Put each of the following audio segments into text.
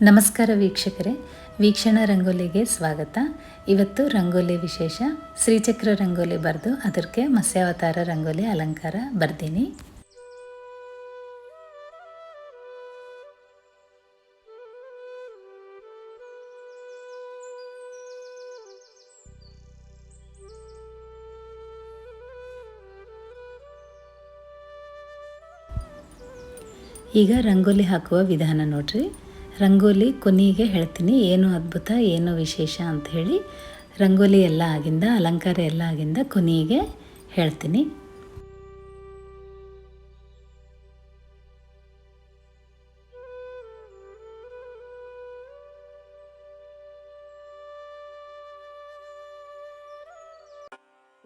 ನಮಸ್ಕಾರ ವೀಕ್ಷಕರೇ, ವೀಕ್ಷಣ ರಂಗೋಲಿಗೆ ಸ್ವಾಗತ. ಇವತ್ತು ರಂಗೋಲಿ ವಿಶೇಷ, ಶ್ರೀಚಕ್ರ ರಂಗೋಲಿ ಬರೆದು ಅದಕ್ಕೆ ಮತ್ಸ್ಯಾವತಾರ ರಂಗೋಲಿ ಅಲಂಕಾರ ಬರ್ತೀನಿ ಈಗ ರಂಗೋಲಿ ಹಾಕುವ ವಿಧಾನ ನೋಡ್ರಿ. ರಂಗೋಲಿ ಕೊನೆಗೆ ಹೇಳ್ತೀನಿ. ಏನು ಅದ್ಭುತ, ಏನು ವಿಶೇಷ ಅಂತ ಹೇಳಿ ರಂಗೋಲಿ ಎಲ್ಲ ಆಗಿಂದ, ಅಲಂಕಾರ ಎಲ್ಲ ಆಗಿಂದ ಕೊನೆಗೆ ಹೇಳ್ತೀನಿ.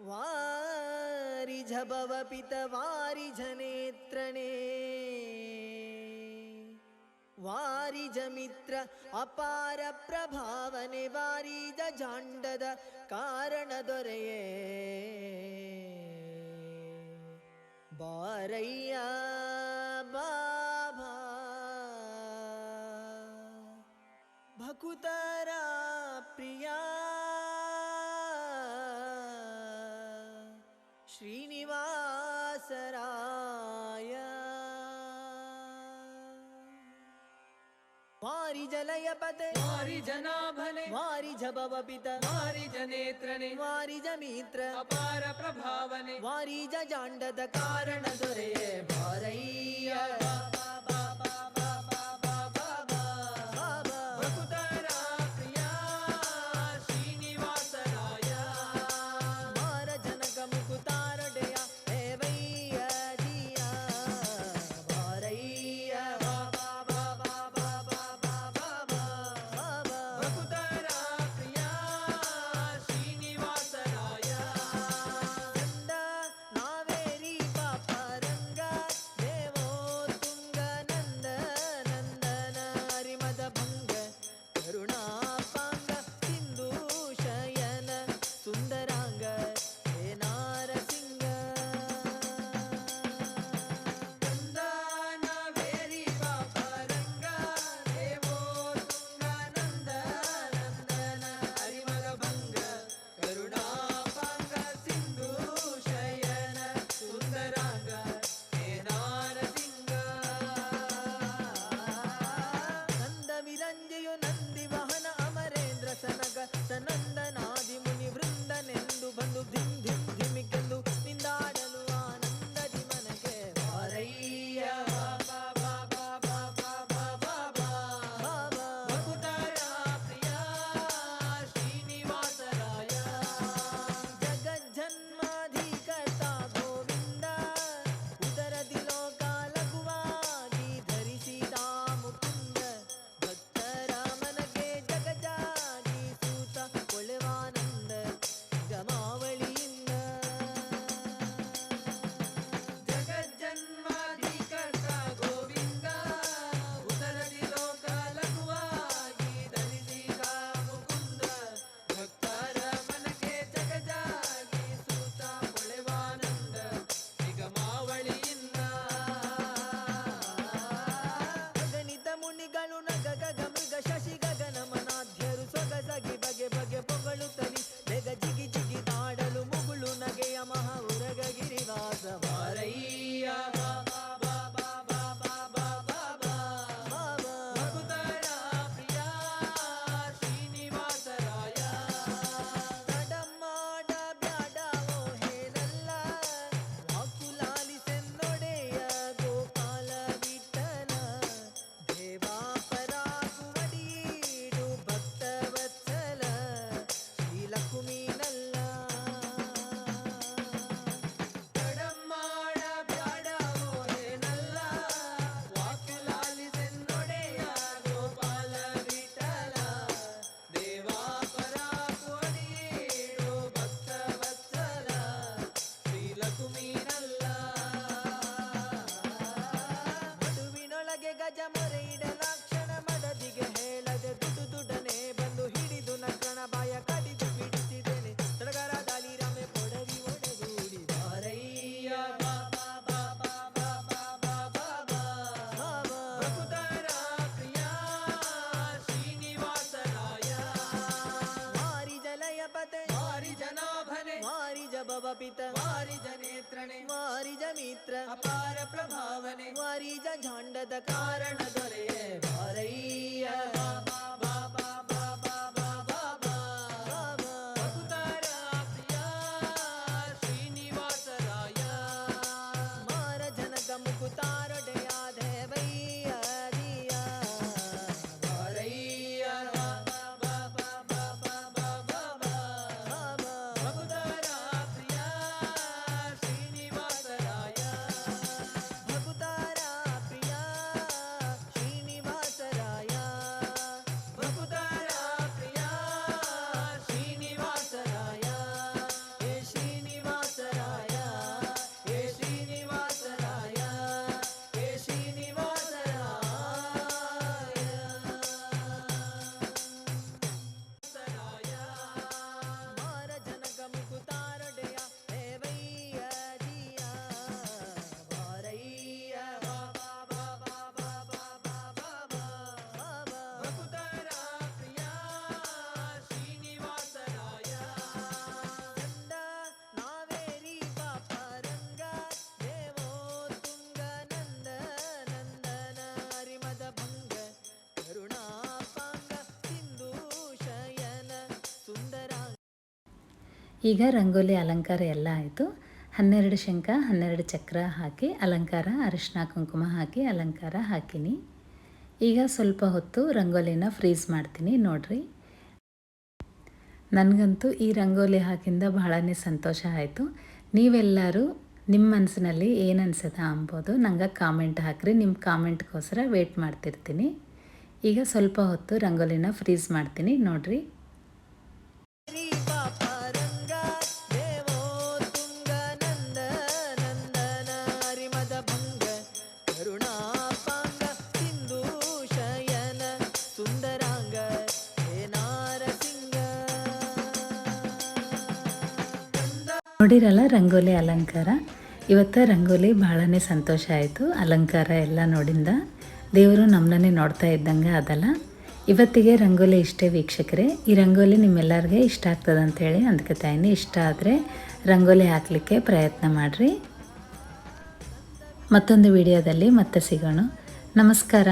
ವಾರಿ ಝಬವ ಪಿತ ವಾರಿಜನೇ ವಾರಿಜಮಿತ್ರ ಅಪಾರ ಪ್ರಭಾವನೆ ವಾರಿಜ ಜಾಂಡದ ಕಾರಣ ದೊರೆಯೇ ಬಾರಯ್ಯ ಬಾಬಾ ಭಕುತರ ಪ್ರಿಯ ಶ್ರೀನಿವಾಸರಾಯ वारी जलय पते। वारि जलयपते वारि जनाभने वारि जभवपित वारि जनेत्रणे वारि जमित्र। अपार प्रभावने। वारि जाण्डद कारण दुरे भारैया ಗಜಮುರೈಡಲಾಕ್ಷಣ ಮಡದಿಗೆ ಹೇಳದೆ ದುಡ್ಡು ದುಡನೆ ಬಂದು ಹಿಡಿದು ನಕ್ಕಣ ಬಾಯ ಕಡಿದು ಬಿಡಿಸಿದ್ದೇನೆ ಸಡಗರ ದಾಲಿರಾಮೆ ಕೊಡವಿ ಒಡೆಗೂಡಿ ಬಾರಯ್ಯ ಮಾರಿ ಜಲಯ ಪತೆ ಮಾರಿ ಜನಾಭನೆ ಮಾರಿ ಜಬ ಪಿತ ಮಾರಿ ಜ ಅಪಾರ ಪ್ರಭಾವನೆ. ವಾರಿಜ ಜಾಂಡದ ಕಾರಣ ಈಗ ರಂಗೋಲಿ ಅಲಂಕಾರ ಎಲ್ಲ ಆಯಿತು. ಹನ್ನೆರಡು ಶಂಖ, ಹನ್ನೆರಡು ಚಕ್ರ ಹಾಕಿ, ಅಲಂಕಾರ ಅರಿಶಿನ ಕುಂಕುಮ ಹಾಕಿ, ಅಲಂಕಾರ ಹಾಕಿನಿ. ಈಗ ಸ್ವಲ್ಪ ಹೊತ್ತು ರಂಗೋಲಿನ ಫ್ರೀಸ್ ಮಾಡ್ತೀನಿ, ನೋಡ್ರಿ. ನನಗಂತೂ ಈ ರಂಗೋಲಿ ಹಾಕಿಂದ ಬಹಳನೇ ಸಂತೋಷ ಆಯಿತು. ನೀವೆಲ್ಲರೂ ನಿಮ್ಮ ಮನಸ್ಸಿನಲ್ಲಿ ಏನು ಅನ್ಸದ ಅಂಬೋದು ನಂಗೆ ಕಾಮೆಂಟ್ ಹಾಕ್ರಿ ನಿಮ್ಮ ಕಾಮೆಂಟ್ಗೋಸ್ಕರ ವೇಟ್ ಮಾಡ್ತಿರ್ತೀನಿ. ಈಗ ಸ್ವಲ್ಪ ಹೊತ್ತು ರಂಗೋಲಿನ ಫ್ರೀಸ್ ಮಾಡ್ತೀನಿ, ನೋಡ್ರಿ. ನೋಡಿರಲ್ಲ ರಂಗೋಲಿ ಅಲಂಕಾರ? ಇವತ್ತು ರಂಗೋಲಿ ಭಾಳನೇ ಸಂತೋಷ ಆಯಿತು. ಅಲಂಕಾರ ಎಲ್ಲ ನೋಡಿಂದ ದೇವರು ನಮ್ಮನ್ನೇ ನೋಡ್ತಾ ಇದ್ದಂಗೆ ಅದಲ್ಲ. ಇವತ್ತಿಗೆ ರಂಗೋಲಿ ಇಷ್ಟೇ ವೀಕ್ಷಕರೇ. ಈ ರಂಗೋಲಿ ನಿಮ್ಮೆಲ್ಲರಿಗೆ ಇಷ್ಟ ಆಗ್ತದೆ ಅಂತೇಳಿ ಅಂದ್ಕೋತಾಯಿನಿ ಇಷ್ಟ ಆದರೆ ರಂಗೋಲಿ ಹಾಕಲಿಕ್ಕೆ ಪ್ರಯತ್ನ ಮಾಡಿರಿ. ಮತ್ತೊಂದು ವಿಡಿಯೋದಲ್ಲಿ ಮತ್ತೆ ಸಿಗೋಣ. ನಮಸ್ಕಾರ.